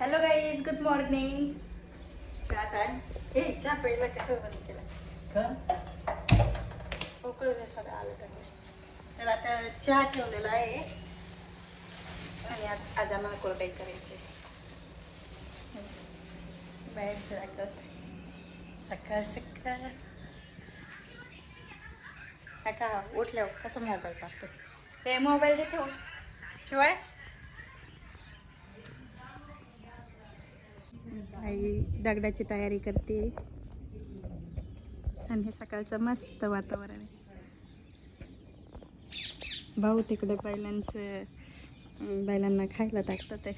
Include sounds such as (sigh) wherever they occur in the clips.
Hello guys good morning आता हे चहा पहिला कसं बंद केला? का उकळून थोडं आलं तर आता चहा ठेवलेला आहे. आणि आज आज आम्हाला कोरडाई करायची. बाहेर सकाळ सकाळ. काका उठल्यावर कसा मोबाईल टाकतो ते मोबाईल दे ठेवून शिवाय? आई दगडाची तयारी करते. आणि हे सकाळचं मस्त वातावरण आहे. भाऊ तिकडे बैलांचं बैलांना खायला टाकतात ते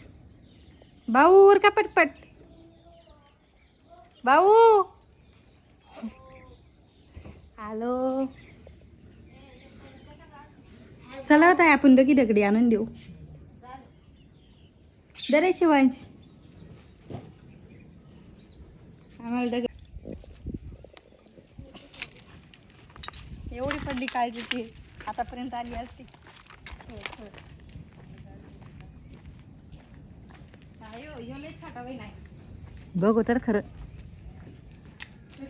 भाऊ उर का पटपट. भाऊ. हॅलो. चला होता आपण दोघी दगडी आणून देऊ. दरे शिवांश. आम्हाला दगड एवढी पडली काळजीची. आतापर्यंत आली असती. बघू तर खरं.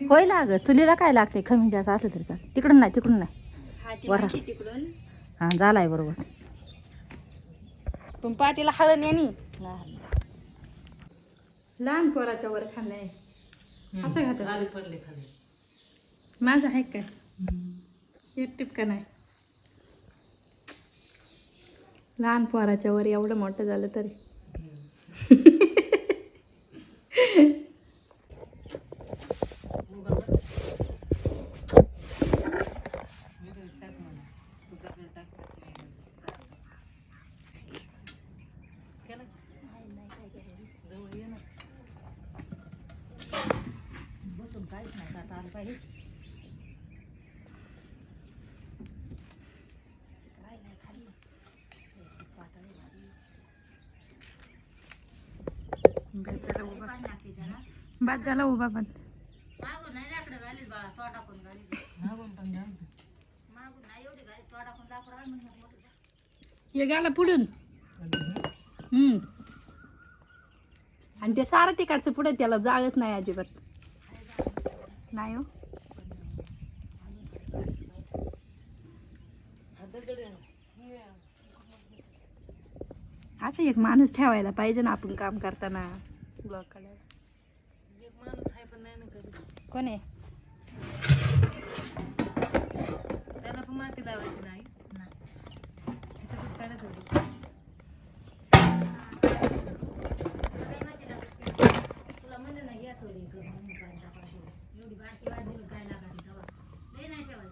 होय लाग चुलीला काय लागते? कमी जास्त असलं तरी चाल तिकडून नाही तिकडून नाही. हा, वरा. तिकडून. हा झालाय बरोबर. तुम पाटीला हळद यानी लहान पोराच्या वर खाल्लंय. असं घातलं खाली पडले खाली माझं आहे काय? एक टिपका नाही. लहान पोराच्या वर एवढं मोठं झालं तरी. (laughs) बाद झाला उभा पण. हे गाला पुढून. हम्म. आणि ते सारं तिकडचं पुढे त्याला जागच नाही अजिबात. नाही हो. असं एक माणूस ठेवायला पाहिजे ना आपण काम करताना. ब्लॉग काढायला माणूस आहे पण नाही ना कधी. कोण? आहे त्याला पण माती लावायची नाही. ह्याच्यातच काढत होती.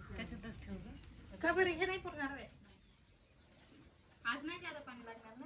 त्याच्यातच ठेव. का बरं? हे नाही पुरणार? आज नाही जादा पाणी लागणार ना?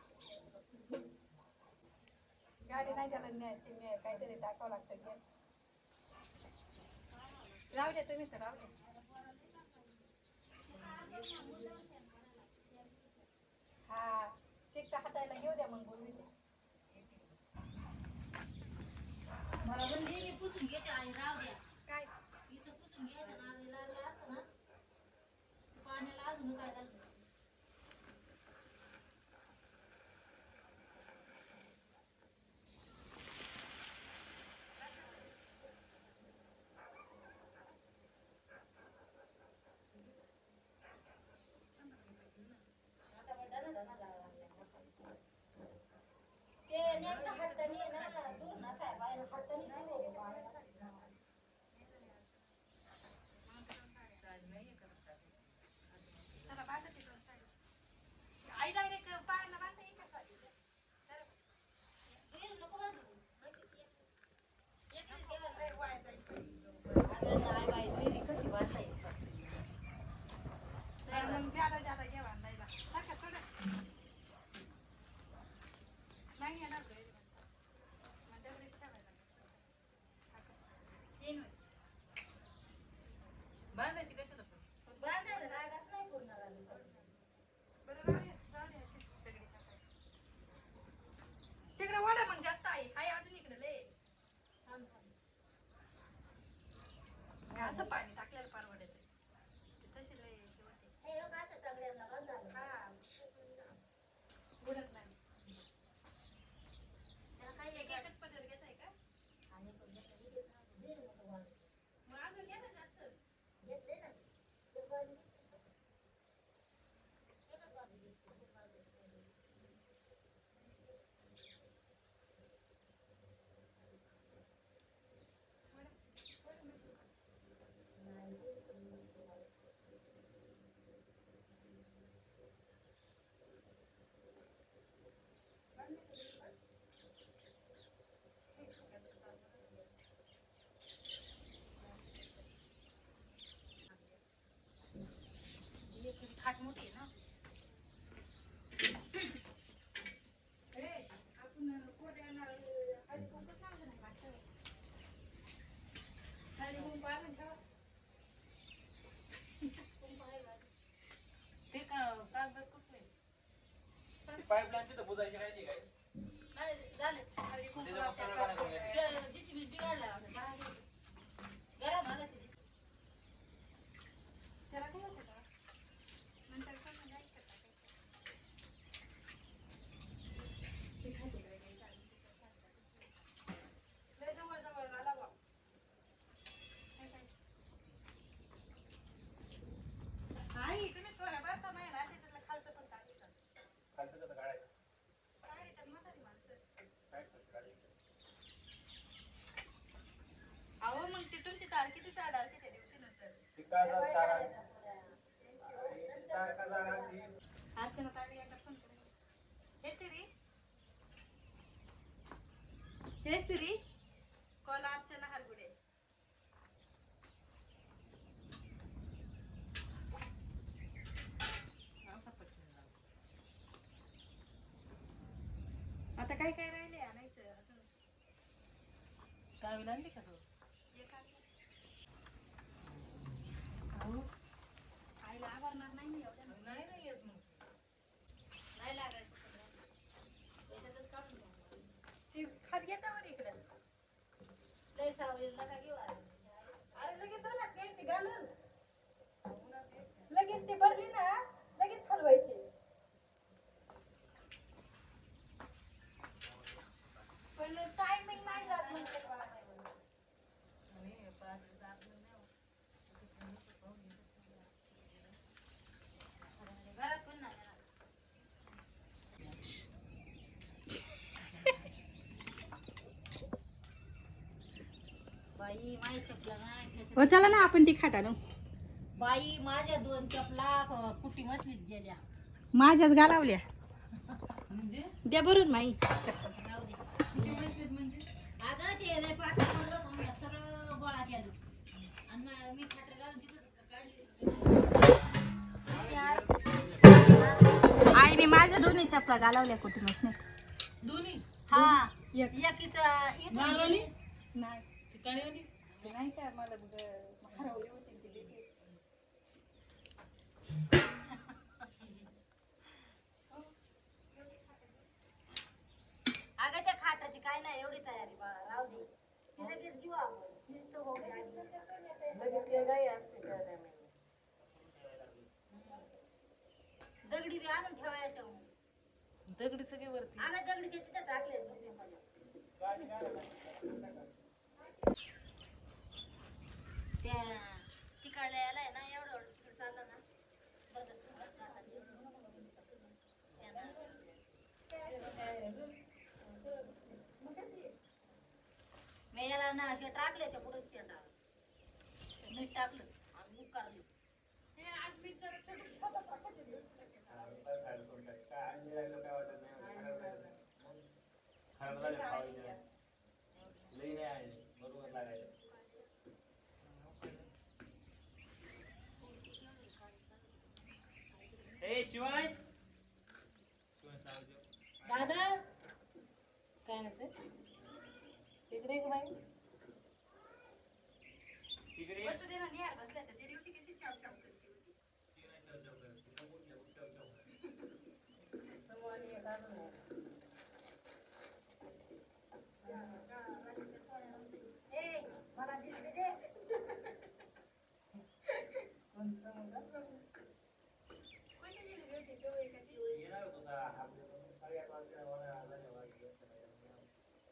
गाडी नाही त्याला न्याय ते न्याय काहीतरी टाकावं लागतं घे. राहू दे तुम्ही तर राहू दे हा चिकटा हातायला घेऊ द्या मग बोलू दे काय चला बांधा तिकडून साडी. आई डायरेक्ट पायाला बांधा येईल का घ्या, लय वाया जाईल. तर मग ज्यादा ज्यादा घ्या बांधायला. सारखं सोडा. नाही येणार घरी. असं पाणी टाकलेलं परवडत तशी लय हे. बुडत नाही. एक एकच पदर घेताय का? मग अजून घ्या ना जास्त खाट मोठी आहे ना आपण कोड्यानं हळदी कुंकूच लावलं नाही मागच्या वेळेस. हळदी कुंकू आणून ठेवा. कुंकू आहे बा. ते का कागद कसले पाईपलाईन तिथं बुजायची राहिली काय हळदी कुंकू त्याच्यावर लावतात, सगळं पाच पाणी कोपऱ्यात. त्याला काय होतं का? नंतर पण म्हणजे ऐकतं का काही? ते खाली राहिले, चालेल, तिथं चालतं. लय जवळ जवळ मला बा. काय काय? आई, तुम्ही सोनं भरता माहिती ना, त्याच्यातलं खालचं पण काढायचं. खालचं कसं काढायचं काढायचं, म्हातारी माणसं. काय करतं काढायचं अहो मग ते तुमची तार किती चाडाल की त्या दिवशी नंतर? अर्चना ताई एकदा फोन करून हे सिरी. हे सिरी. कॉल अर्चना हरगुडे. आता काय काय राहिले आणायचं? अजून. कावील आणली का तू एक आणलं. अहो, आईला आवरणार नाही मी एवढ्या नाही नाही येत मग नाही लागायचं सगळं. याच्यातच काढून घ्या. ती खात घेता बरं इकडं अरे लगेच चला घ्यायची घालून लगेच ती भरली ना लगेच हलवायची पण टायमिंग नाही जात म्हणते बा. आणि पाच जात नाही. घरात पण नाही बाई माझ्या चपला नाही त्याच्यात- हो चला ना आपण ती खाट आणू बाई माझ्या दोन चपला कुटी मछलीत गेल्या? माझ्याच गालावल्या म्हणजे? द्या भरून माई. राहू दे. म्हणजे? अगं ते लय पाच पडलो होतो म्हणलं, सगळं गोळा केलं. आणि मग मी खाटर घालून तिथं काढली. आईने माझ्या दोन्ही चपला गालावल्या कुटुंबाने दोन्ही? हा. एक. एकीचा इथून नाही. नाही का मला हरवली होती ती. अगं त्या खाटाची काय नाही एवढी तयारी राहू दे. ती लगेच घेऊ आपण. नुसतं होऊ दे. दगडी बी आणून ठेवायच्या दगडी सगळे वरती. अगं दगडी ते तिथं टाकले दुसरीकडे. त्या तिकडल्या याला आहे ना एवढं चाललं ना. मी याला ना हे टाकले त्या पुढे शेंडा. मीठ टाकलं आणि हे आज मी जरा खराब झालं. लई नाही आहे बरोबर लागायचं ए. दादा काय म्हणते इकडे एक बाई इकडे ये. बसू दे ना निहार बसल्या तर त्या दिवशी कशी चाव चाव करते होती. समोर घे,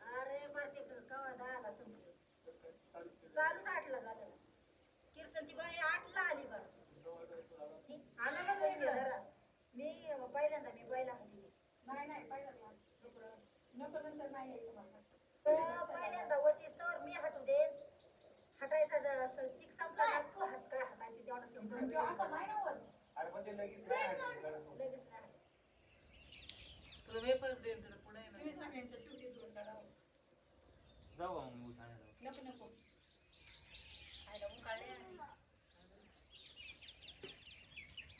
अरे मारते कवा दहाला संपलं. चालूच आठला झालं. कीर्तन ती बाई आठला आली बरं. आला ना जरा. मी पहिल्यांदा मी पहिला आली नाही नाही पहिला नको नंतर नाही यायचं मला. पहिल्यांदा होतीस सर मी हटू दे. हटायचा जरा ठीक संपला तू हट काय हटायची तेवढं असं नाही ना होत. अरे पण लगेच तुला वेपर्स देईन तुला पुढे तुम्ही सगळ्यांच्या शेवटी दोन करावं जाऊ का मग ऊस आणायला? नको नको. खायला उकाळले आणि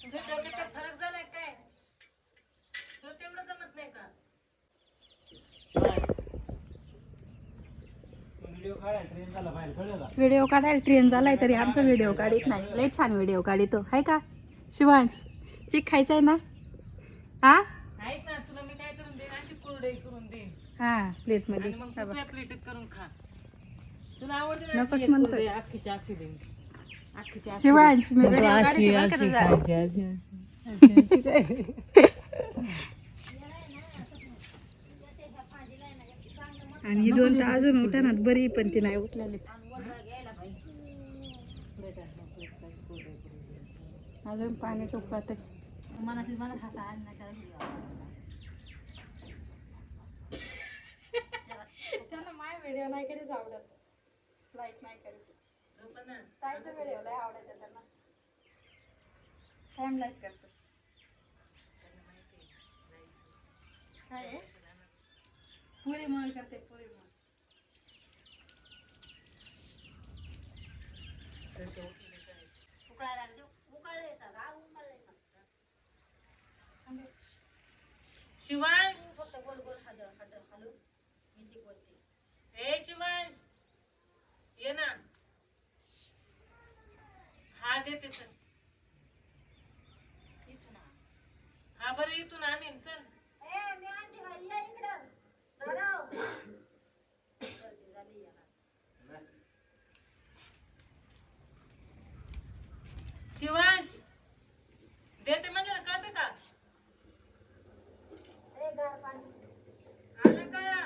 तुझ्या डोक्यात काय फरक झालाय काय? तुला तेवढं जमत नाही का? व्हिडिओ काढायला ट्रेन झाला बाहेर कळलं का? व्हिडिओ काढायला ट्रेन झालाय तरी आमचा व्हिडिओ काढीत नाही. लय छान व्हिडिओ काढितो. हाय का? शिवांश चिक खायचाय ना? हा ऐक ना तुला मी काय करून देईन अशी कुरडई करून देईन हा प्लेटमध्ये आणि मग हा तू बघ. त्या प्लेटीत करून खा तुला आवडते ना नकोच अशी एक म्हणतोय. कुरडई? अख्खीची अख्खी देईन अख्खीची अख्खी शिवांश मी देईन. व्हिडिओ अशी काढते बरं का अशी तुझा. खायची अशी अशी अशी अशी काय (laughs) आणि ही दोन तर अजून उठणार बरी पण ती नाही उठलेलीच अजून पाणी सुकत मला मला हसा नाही त्याला व्हिडिओ त्यांना माय व्हिडिओ नाही कधीच आवडत. लाईक नाही करीत. ताईचा व्हिडिओ लय आवडते त्यांना. टाइम लाईक करतो. काय आहे? पुरी मळ करते पुरी मळ? उकळायला लागली. उकळलंय का का शिवांश. फक्त गोल गोल हल हल हलू ती बोलते. हे शिवांश ये ना. हा देते सर इथून आ. हा बरं इथून आणीन चल ए मी आणते बाई या इकडं दादा गर्दी झाली याला शिवांश देते म्हणलं ना कळते का ए गार पाणी आलं का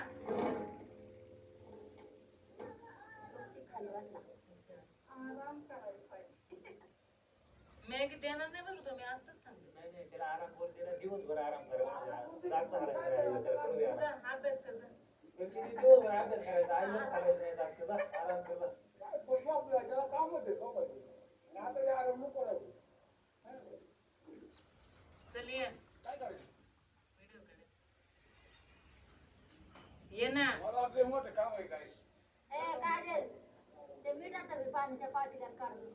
तुमची खाली बसला आराम करायला पाहिजे मी की देणार नाही बरं तुम्ही आताच सांगते नाही नाही त्याला आराम बोलते ना दिवसभर आराम करायला जाग चालायचं राहिलं त्याला करू द्या जा, अभ्यास कर जा. पण तिने दिवसभर करायचा आईवर चालायचं नाही जागचं जा आराम कर जा. चल ये व्हिडिओ काढायचा. ये ना ए काजल ते मिठाचं बी पाणीच्या पाटील्यात काढून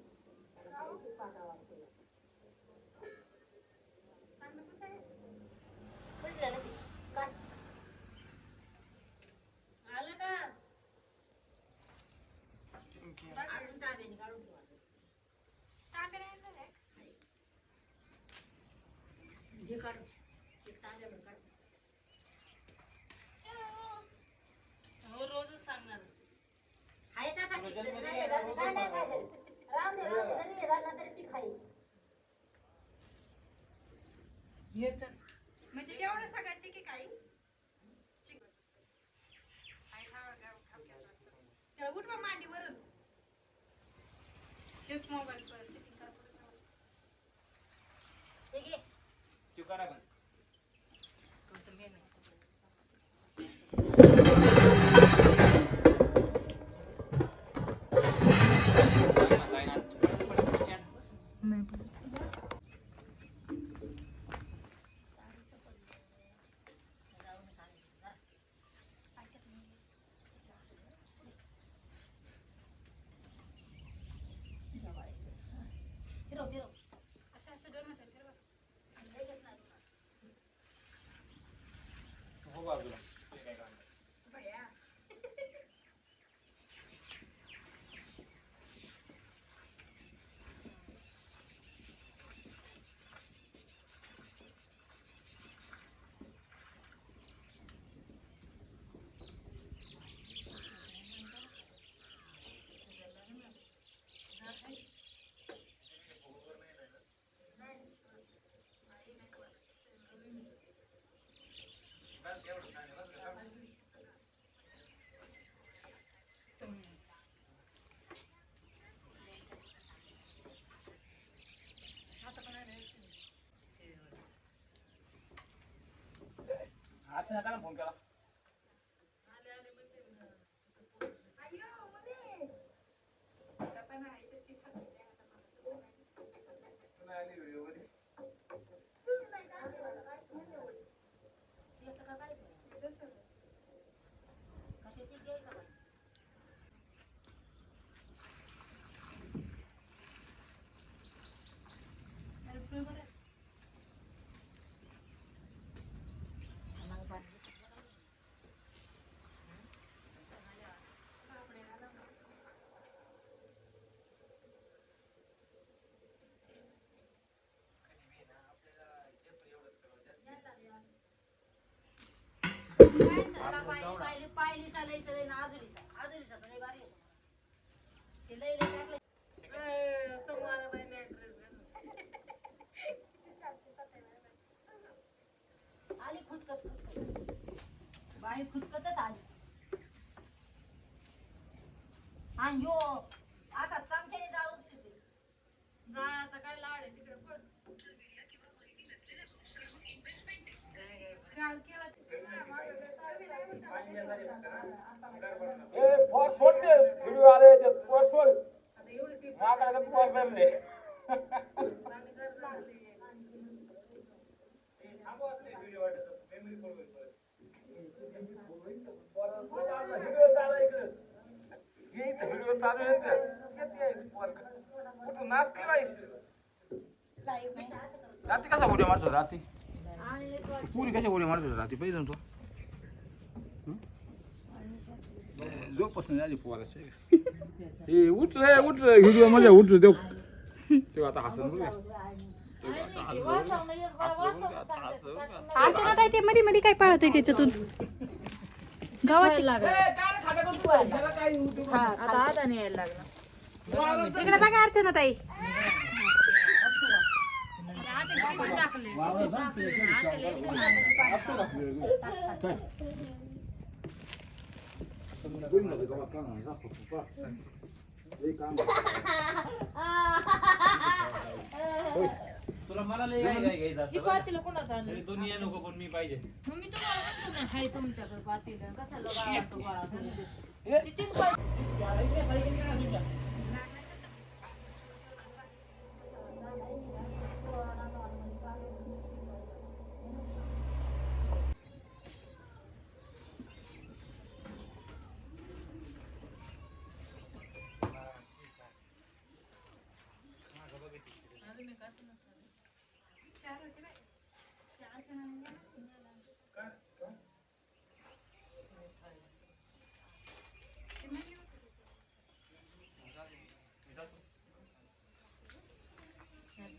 बुजलं ना ते? काढ. आलं का अजून तांब्याने काढून ठेवा. घे काढून. एक तांब्याभर काढ. हो रोजच सांगणार आहे तसा किती तरी नाही राहत. काय नाही काय दे, दे. जरी तरी ती खाईल. म्हणजे तेवढं सगळ्याचे की काही चिक- आई खावा गाव खाऊ घ्या त्याला मांडीवरून हेच मोबाईल पर setting पुढे तू करा पण नका फोन केला नाही आली व्हिडिओमध्ये याचं का काय कशाची घ्यायचं बाई त्याला पाहिली पाहिली पाहिलीचा लई तर लई ना आजुरीचा आजुरीचा तर लई भारी होता ते लई लई टाकलं आली खुदकत बाई खुदकतच आली. आणि यो असा चमच्याने जाळ उपसिते जाळाचा काय लाड आहे तिकडे? पड काल. केला ए फॉर सोडते व्हिडिओ आले याच्यात फॉर सोड. माझ्याकडे का फॉर धरले व्हिडिओ चालू आहे का? नाच की बाई? रात्री कसा उड्या मारतो रात्री पुरी कशा उड्या मारतो रात्री पाहिजे ना तू. झोपासून आली पोराची. हे उठ रे उठ रे व्हिडिओमध्ये उठ रे देव ते आता हसन बघ अर्चना ताई ते मध्ये मध्ये काय पाळत आहे त्याच्यातून गावात तुला मला लय काय काय घ्यायचं असतं बरं. पातीला दोन्ही या नको पण मी पाहिजे मग मी तुम्हाला म्हणतो ना हाय तुमच्याकडे पातीला कसा लोक गोळा करून ती चिंच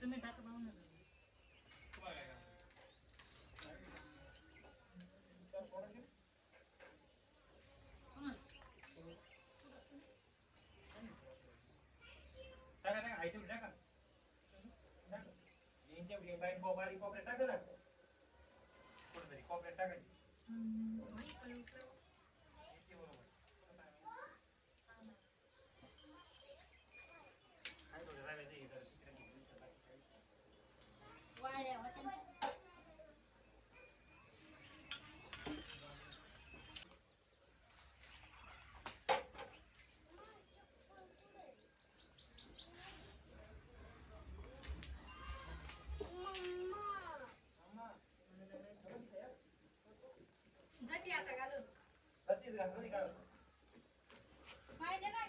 तुम्ही टाका पाहू टाका टाका. हाय तेवढी टाका टाका. यांच्या उडी बाई टाका ना कुठेतरी टाकत टाकायची इथे बरोबर. हाय थोडं राहायचं हे जरा तिकडे. वाळल्या होत्या जटी आता घालून सतीश घातली का? माहिती नाही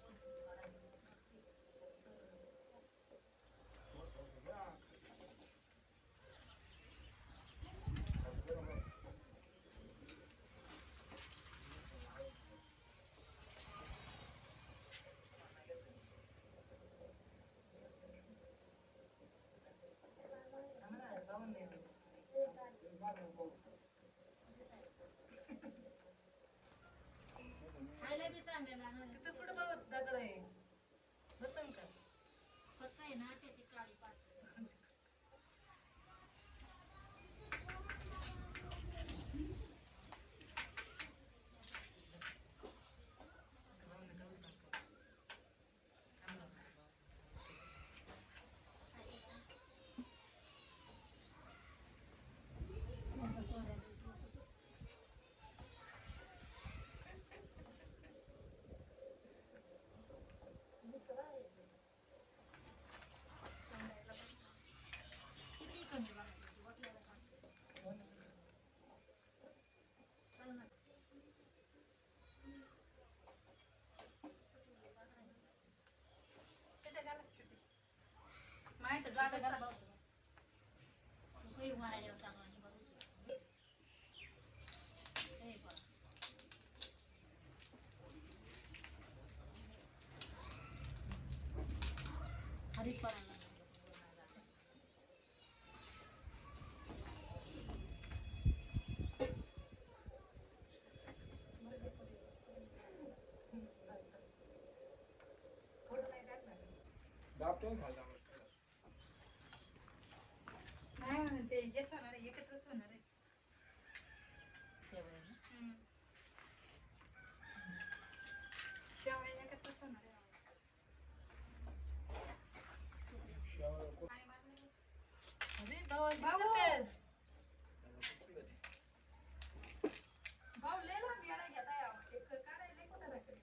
माहिती आहे, जागाच त्याला नाही. बघ. तू काही वाढल्यावर चांगला नाही बघू. हे बघ. हरीश परायला दाबटून खायचा नाही म्हणून ते हेच होणार आहे, एकत्रच होणार आहे. शेवया ना. हम्म. शेवया एकत्रच होणार आहे. आणि माझं- अरे भावाची भाऊ! करते. भाऊ, लय लांब येडा घेताय अहो. ते क- काढायला लय कोणाला कडे.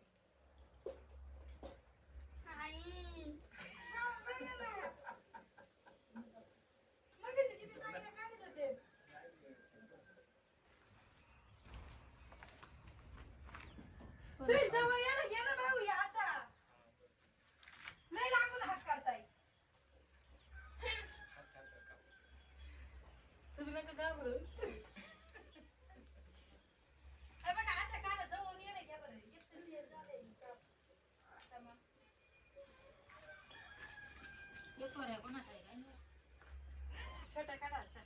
हा, बघा ना. मगाशी किती चांगलं काढत होते. तुम्ही जवळ या ना, ना भाऊ, या आता. लय लांबून हात काढताय. तुम्ही नका घाबरू. बघा, अशा काढा, जवळून येणं घ्या बरं. एकटंच येत झालंय इथं. आता मग. हे सोऱ्या आहे काय नाही. छोट्या काढा अशा.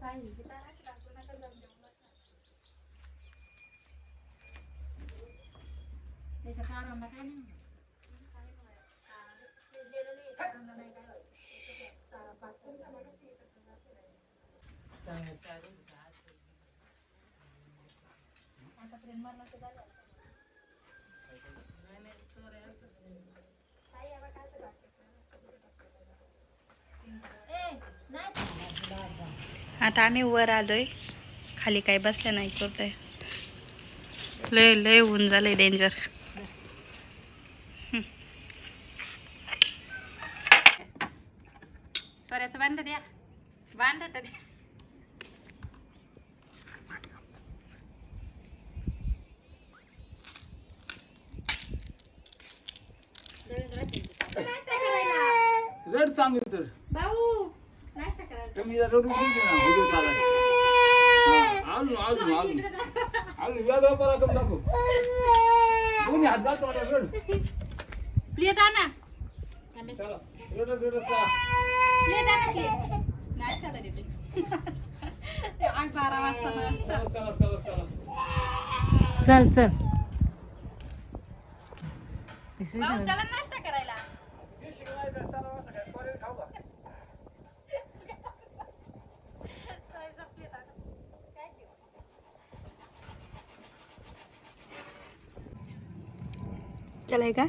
काय अशी दाखवू नका जाऊन देऊ नका. त्याच्या कारांना काय नाही म्हणत. शिजलेलं नाही, कारांना नाही काय होत. तारा पातळ झाला. चांगलं चालू होतं आज. आतापर्यंत मरणाचं झालं. नाही, नाही, sorry असं. ताई, हे बघा, असं दाखवतं. ए, नाही आता आम्ही वर आलोय. खाली काही बसल्या नाही करतोय लय लय ऊन झालंय डेंजर सोऱ्याचं बांध द्या बांध द्या रेड चांगली तर भाऊ नाश्ता करायला कमी जरा रडू नको ना व्हिडिओ चालायचा हा, वेगळं पराक्रम दाखव हात रड प्लेट आणा चला रडत रडत चला प्लेट आणा प्लेट नाश्त्याला देते आग बारा वाजता. चला चला चला चला चल नाश्ता करायला चला खाऊ का चायचा plate आणा. काय ते? केलंय का?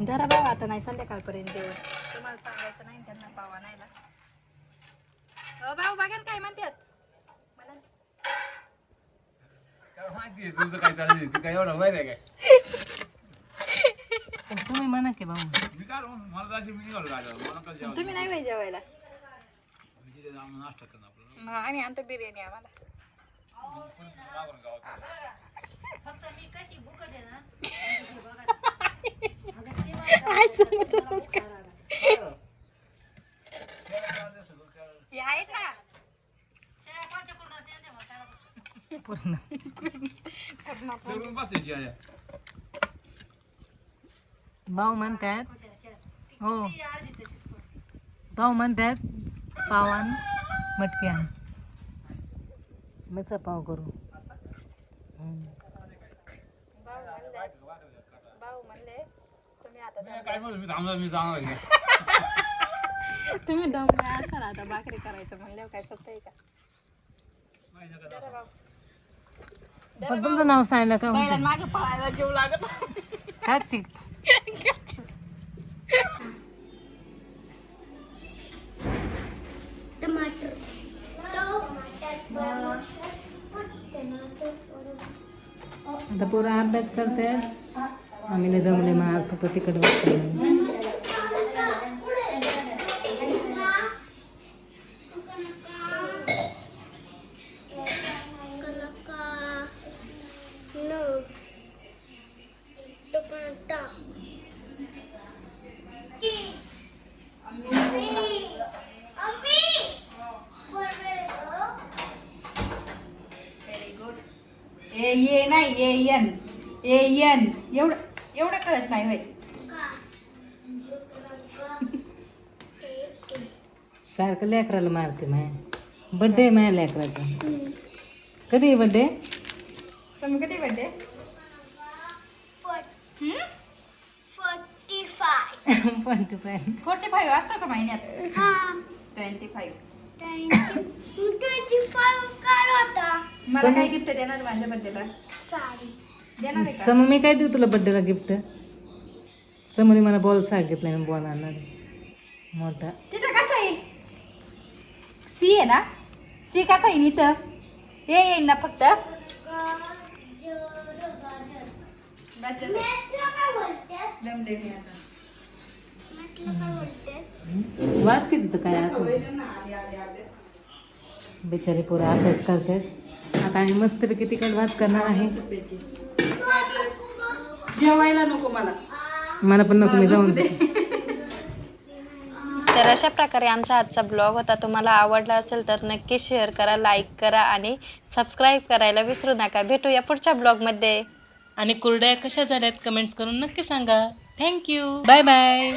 धरा बाबा आता नाही संध्याकाळपर्यंत तुम्हाला सांगायचं नाही त्यांना पावा नाहीला अ भाऊ बघा काय म्हणतात. म्हणा ना. काय माहिती तुमचं काय चाललंय? तू काय एवढा वैर आहे काय? तुम्ही म्हणा की भाऊ. मी काय मला जायचं मी निघालो गाडीवर मला काय जेवण तुम्ही नाही पाहिजे जेवायला. मी तिथे जाऊन नाश्ता करणार आम्ही आणतो बिर्याणी आम्हाला. फक्त मी कशी भूक दे ना हे आहेत ना पूर्ण चढून बसायची आहे भाऊ म्हणतात हो. भाऊ म्हणतात पावान मटकी आण मसा पाव करू हम्म. आता मी काय म्हणू मी थांबणार मी जाणार आहे. तुम्ही दमले असाल आता भाकरी करायचं म्हणल्यावर काय सोपं आहे का? पण तुमचं नाव सांगितलं का पहिल्या मागे पळायला जीव लागत काची आता पोरं अभ्यास करते आम्ही लय दमले मग आज फक्त तिकड नाही होय? सारखं लेकराला मारते माय. बड्डे आहे माझ्या लेकराचा. कधी आहे बड्डे समज कधी बड्डे पण पाय फोर्टी फाईव्ह असतो का महिन्यात? ट्वेंटी फाईव्ह मला काय गिफ्ट देणार माझ्या बड्डेला देणार सम मी काय देऊ तुला बड्डेला गिफ्ट समोर मला बॉल सांगितलं मी बॉल आणणार. मोठा. तिथं कसं आहे? सी आहे ना? सी कसा आहे इथं? ए येईन ना फक्त. गाजर. जमले मी आता. वाच किती तर काय असं? बिचारे पोरं अभ्यास करतात. आता आम्ही मस्तपैकी तिकड भात करणार आहे. जेवायला नको मला. मला पण नको मी जाऊन तर अशा प्रकारे आमचा आजचा ब्लॉग होता. तुम्हाला आवडला असेल तर नक्की शेअर करा लाईक करा आणि सबस्क्राईब करायला विसरू नका. भेटूया पुढच्या ब्लॉगमध्ये आणि कुरड्या कशा झाल्यात कमेंट्स करून नक्की सांगा. Thank you bye bye